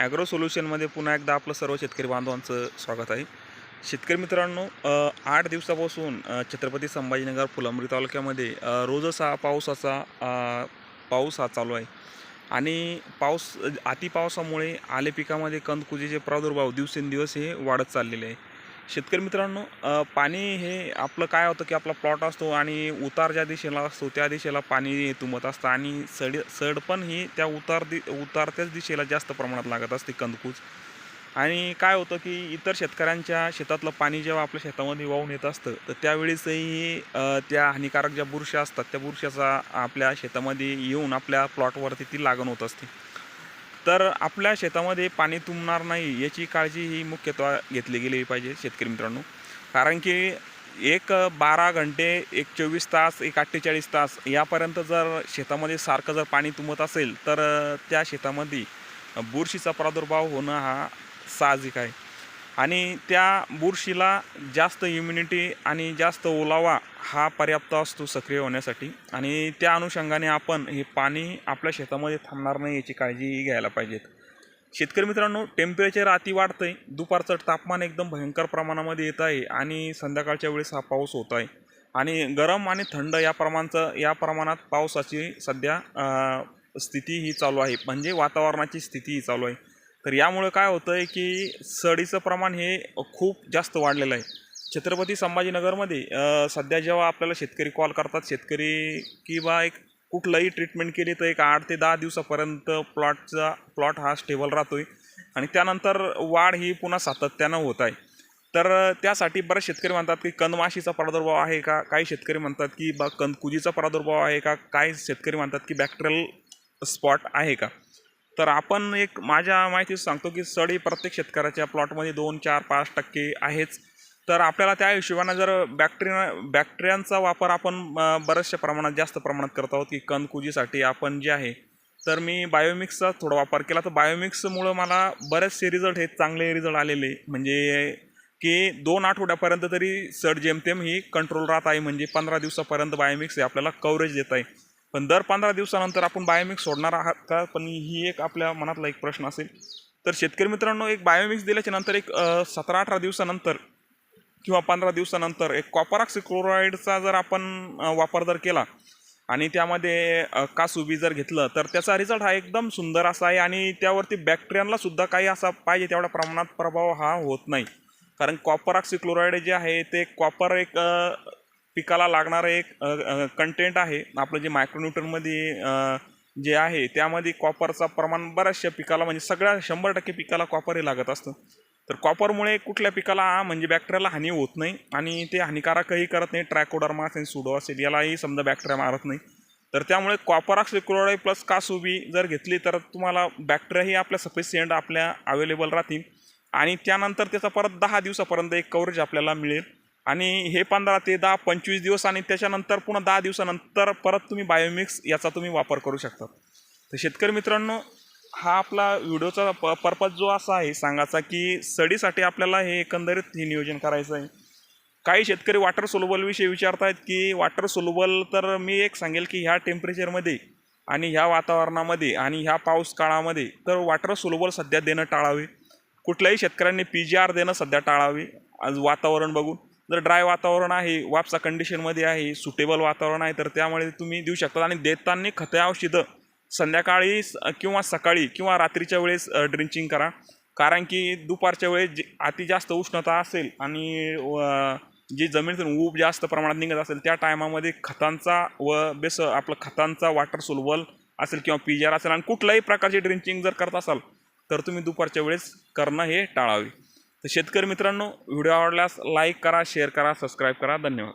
Agro सोल्युशनमध्ये पुन्हा एकदा आपलं सर्व शेतकरी बांधवांचं स्वागत आहे. शेतकरी मित्रांनो आठ दिवसापासून छत्रपती संभाजीनगर फुलंब्री तालुक्यामध्ये रोजच हा पावसाचा पाऊस हा चालू आहे. आणि पाऊस अतिपावसामुळे आले पिकामध्ये कंदकुजीचे प्रादुर्भाव दिवसेंदिवस हे वाढत चाललेले आहे. शेतकरी मित्रांनो पाणी हे आपलं काय होतं की आपला प्लॉट असतो आणि उतार ज्या दिशेला असतो त्या दिशेला पाणी तुंबत असतं आणि सड सड पण ही त्या उतार दि उतारत्याच दिशेला जास्त प्रमाणात लागत असते कंदकूज आणि काय होतं की इतर शेतकऱ्यांच्या शेतातलं पाणी जेव्हा आपल्या शेतामध्ये वाहून येत असतं तर त्यावेळेसही त्या हानिकारक ज्या बुरशा असतात त्या बुरशाचा आपल्या शेतामध्ये येऊन आपल्या प्लॉटवरती ती लागण होत असते. तर आपल्या शेतामध्ये पाणी तुंबणार नाही याची काळजी ही मुख्यत्व घेतली गेली पाहिजे शेतकरी मित्रांनो. कारण की एक बारा घंटे एक चोवीस तास एक अठ्ठेचाळीस तास यापर्यंत जर शेतामध्ये सारखं जर पाणी तुंबत असेल तर त्या शेतामध्ये बुरशीचा प्रादुर्भाव होणं हा साहजिक आहे. आणि त्या बुरशीला जास्त इम्युनिटी आणि जास्त ओलावा हा पर्याप्त असतो सक्रिय होण्यासाठी. आणि त्या अनुषंगाने आपण हे पाणी आपल्या शेतामध्ये थांबणार नाही याची काळजी घ्यायला पाहिजेत. शेतकरी मित्रांनो टेम्परेचर अति वाढतं आहे दुपारचं तापमान एकदम भयंकर प्रमाणामध्ये येत आहे आणि संध्याकाळच्या वेळेस हा पाऊस होत आहे. आणि गरम आणि थंड या प्रमाणचं या प्रमाणात पावसाची सध्या स्थिती ही चालू आहे. म्हणजे वातावरणाची स्थिती ही चालू आहे. तर यामुळे काय होतं आहे की सडीचं प्रमाण हे खूप जास्त वाढलेलं आहे. छत्रपती संभाजीनगरमध्ये सध्या जेव्हा आपल्याला शेतकरी कॉल करतात शेतकरी की बा एक कुठलंही ट्रीटमेंट केली तर एक आठ ते दहा दिवसापर्यंत प्लॉटचा प्लॉट हा स्टेबल राहतो आहे आणि त्यानंतर वाढ ही पुन्हा सातत्यानं होत आहे. तर त्यासाठी बरेच शेतकरी म्हणतात की कंदमाशीचा प्रादुर्भाव आहे का? काही शेतकरी म्हणतात की बा कंदकुजीचा प्रादुर्भाव आहे का? काही शेतकरी म्हणतात की बॅक्टेरियल स्पॉट आहे का? तर आपण एक माझ्या माहितीत सांगतो की सड ही प्रत्येक शेतकऱ्याच्या प्लॉटमध्ये दोन चार पाच टक्के आहेच. तर आपल्याला त्या हिशोबानं जर बॅक्टेरिया बॅक्टेरियांचा वापर आपण बऱ्याचशा प्रमाणात जास्त प्रमाणात करत आहोत की कंदकुजीसाठी आपण जे आहे तर मी बायोमिक्सचा थोडा वापर केला. तर बायोमिक्समुळं मला बरेचसे रिझल्ट हे चांगले रिझल्ट आलेले. म्हणजे की दोन आठवड्यापर्यंत तरी सड जेमतेम ही कंट्रोल राहत आहे. म्हणजे पंधरा दिवसापर्यंत बायोमिक्स हे आपल्याला कव्हरेज देत आहे. पण दर पंधरा दिवसानंतर आपण बायोमिक्स सोडणार आहात का? पण ही एक आपल्या मनातला एक प्रश्न असेल. तर शेतकरी मित्रांनो एक बायोमिक्स दिल्याच्या नंतर एक सतरा अठरा दिवसानंतर किंवा पंधरा दिवसानंतर एक कॉपरॉक्सी क्लोराईडचा जर आपण वापर जर केला आणि त्यामध्ये कासुबी जर घेतलं तर त्याचा रिझल्ट हा एकदम सुंदर असा आहे आणि त्यावरती बॅक्टेरियांनासुद्धा काही असा पाहिजे तेवढ्या प्रमाणात प्रभाव हा होत नाही. कारण कॉपर ऑक्सिक्लोराईड जे आहे ते कॉपर एक पिकाला लागणारं एक कंटेंट आहे. आपलं जे मायक्रोन्यूटनमध्ये जे आहे त्यामध्ये कॉपरचा प्रमाण बऱ्याचशा पिकाला म्हणजे सगळ्या शंभर टक्के पिकाला कॉपर हे लागत असतं. तर कॉपरमुळे कुठल्या पिकाला म्हणजे बॅक्टेरियाला हानी होत नाही आणि ते हानिकारकही करत नाही. ट्रॅकोडर्मा असेल सुडो असेल यालाही समजा बॅक्टेरिया मारत नाही. तर त्यामुळे कॉपर ऑक्सिक्लोराईड प्लस कासुबी जर घेतली तर तुम्हाला बॅक्टेरियाही आपल्या सफिशियंट आपल्या अवेलेबल राहतील. आणि त्यानंतर त्याचा परत दहा दिवसापर्यंत एक कव्हरेज आपल्याला मिळेल. आणि हे पंधरा ते दहा पंचवीस दिवस आणि त्याच्यानंतर पुन्हा दहा दिवसानंतर परत तुम्ही बायोमिक्स याचा तुम्ही वापर करू शकता. तर शेतकरी मित्रांनो हा आपला व्हिडिओचा प पर्पज जो असा आहे सांगायचा की सडीसाठी आपल्याला हे एकंदरीत हे नियोजन करायचं आहे. काही शेतकरी वॉटर सोलबलविषयी विचारत आहेत की वॉटर सोलबल तर मी एक सांगेल की ह्या टेम्परेचरमध्ये आणि ह्या वातावरणामध्ये आणि ह्या पाऊस काळामध्ये तर वॉटर सोलबल सध्या देणं टाळावे. कुठल्याही शेतकऱ्यांनी पी जी आर देणं सध्या टाळावे. आज वातावरण बघून. जर ड्राय वातावरण आहे वापसा कंडिशनमध्ये आहे सुटेबल वातावरण आहे तर त्यामुळे तुम्ही देऊ शकता. आणि देताना खते औषधं संध्याकाळी स- किंवा सकाळी किंवा रात्रीच्या वेळेस ड्रिंचिंग करा. कारण की दुपारच्या वेळेस जे अति जास्त उष्णता असेल आणि व- जी जमिनीतून ऊब जास्त प्रमाणात निघत असेल त्या टायमामध्ये खतांचा व बेस आपलं खतांचा वॉटर सोलवल असेल किंवा पिजार असेल आणि कुठल्याही प्रकारची ड्रिंचिंग जर करत असाल तर तुम्ही दुपारच्या वेळेस करणं हे टाळावे. तर शेतकरी मित्रांनो व्हिडिओ आवडल्यास लाईक करा शेअर करा सबस्क्राईब करा. धन्यवाद.